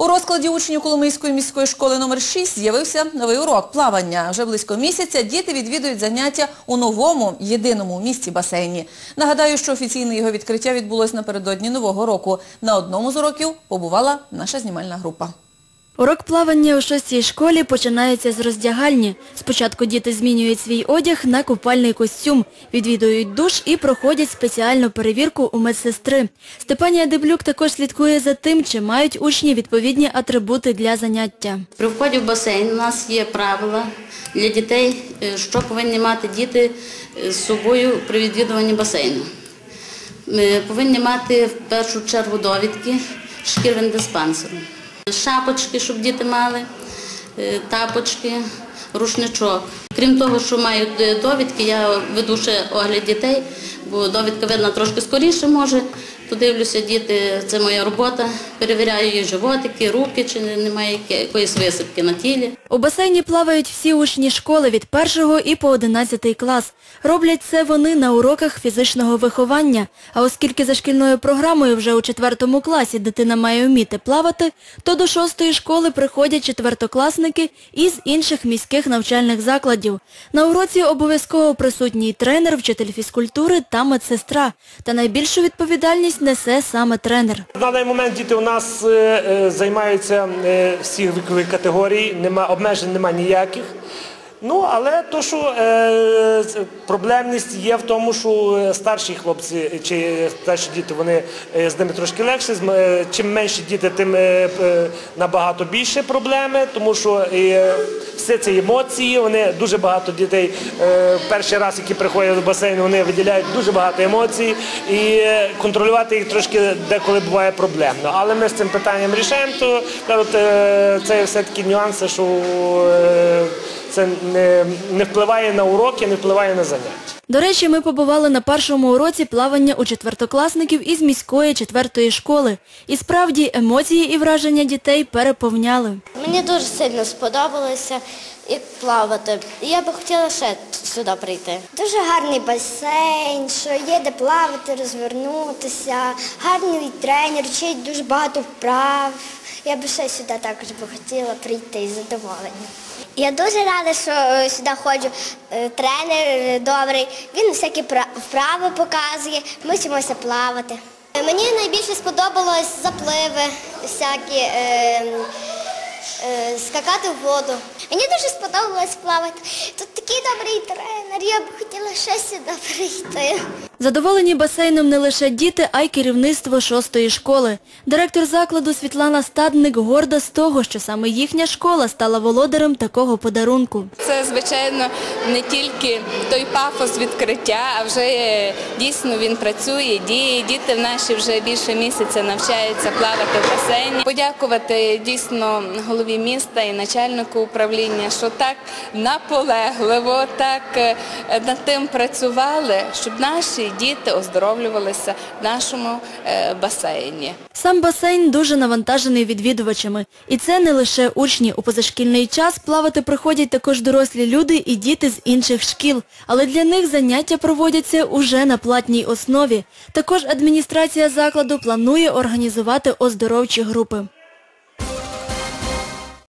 У розкладі учнів Коломийської міської школи номер 6 з'явився новий урок плавання. Вже близько місяця діти відвідують заняття у новому, єдиному місті басейні. Нагадаю, що офіційне його відкриття відбулось напередодні Нового року. На одному з уроків побувала наша знімальна група. Урок плавання у шостій школі починається з роздягальні. Спочатку діти змінюють свій одяг на купальний костюм, відвідують душ і проходять спеціальну перевірку у медсестри. Степанія Деблюк також слідкує за тим, чи мають учні відповідні атрибути для заняття. При вході в басейн у нас є правила для дітей, е, що повинні мати діти е, з собою при відвідуванні басейну. Ми повинні мати в першу чергу довідки шкірвендиспансеру. Шапочки, щоб діти мали, е, тапочки, рушничок. Крім того, що мають е, довідки, я веду ще огляд дітей, бо довідка видно трошки скоріше може. Подивлюся, діти, це моя робота. Перевіряю їх животики, руки, чи немає якоїсь висипки на тілі. У басейні плавають всі учні школи від 1 і по 11 клас. Роблять це вони на уроках фізичного виховання. А оскільки за шкільною програмою вже у 4 класі дитина має вміти плавати, то до 6 школи приходять четвертокласники із інших міських навчальних закладів. На уроці обов'язково присутній тренер, вчитель фізкультури та медсестра. Та найбільшу відповідальність несе саме тренер. На даний момент діти у нас е, е, займаються е, всіх вікових категорій, нема, обмежень немає ніяких. Ну, але то, що е, проблемність є в тому, що е, старші хлопці чи старші діти, вони е, з ними трошки легше. е, Чим менші діти, тим е, е, набагато більше проблеми, тому що е, все це емоції, вони дуже багато дітей е, перший раз, які приходять до басейну, вони виділяють дуже багато емоцій і е, контролювати їх трошки деколи буває проблемно. Але ми з цим питанням рішаємо, то е, це все-таки нюанси, що е, це не, не впливає на уроки, не впливає на заняття. До речі, ми побували на першому уроці плавання у четвертокласників із міської четвертої школи. І справді емоції і враження дітей переповняли. Мені дуже сильно сподобалося як плавати. Я би хотіла ще сюди прийти. Дуже гарний басейн, що є де плавати, розвернутися, гарний тренер, вчить дуже багато вправ. Я би ще сюди також би хотіла прийти із задоволенням. Я дуже рада, що е, сюди ходжу. Е, Тренер е, добрий, він всякі вправи показує, ми вчимося плавати. Мені найбільше сподобалось запливи, всякі е, е, скакати в воду. Мені дуже сподобалось плавати. Тут такий добрий тренер, я б хотіла ще сюди прийти. Задоволені басейном не лише діти, а й керівництво шостої школи. Директор закладу Світлана Стадник горда з того, що саме їхня школа стала володарем такого подарунку. Це, звичайно, не тільки той пафос відкриття, а вже е, дійсно він працює, діє. Діти в наші вже більше місяця навчаються плавати в басейні. Подякувати дійсно голові міста і начальнику управління, що так наполегливо, так е, над тим працювали, щоб наші діти оздоровлювалися в нашому е, басейні. Сам басейн дуже навантажений відвідувачами. І це не лише учні. У позашкільний час плавати приходять також дорослі люди і діти з інших шкіл. Але для них заняття проводяться уже на платній основі. Також адміністрація закладу планує організувати оздоровчі групи.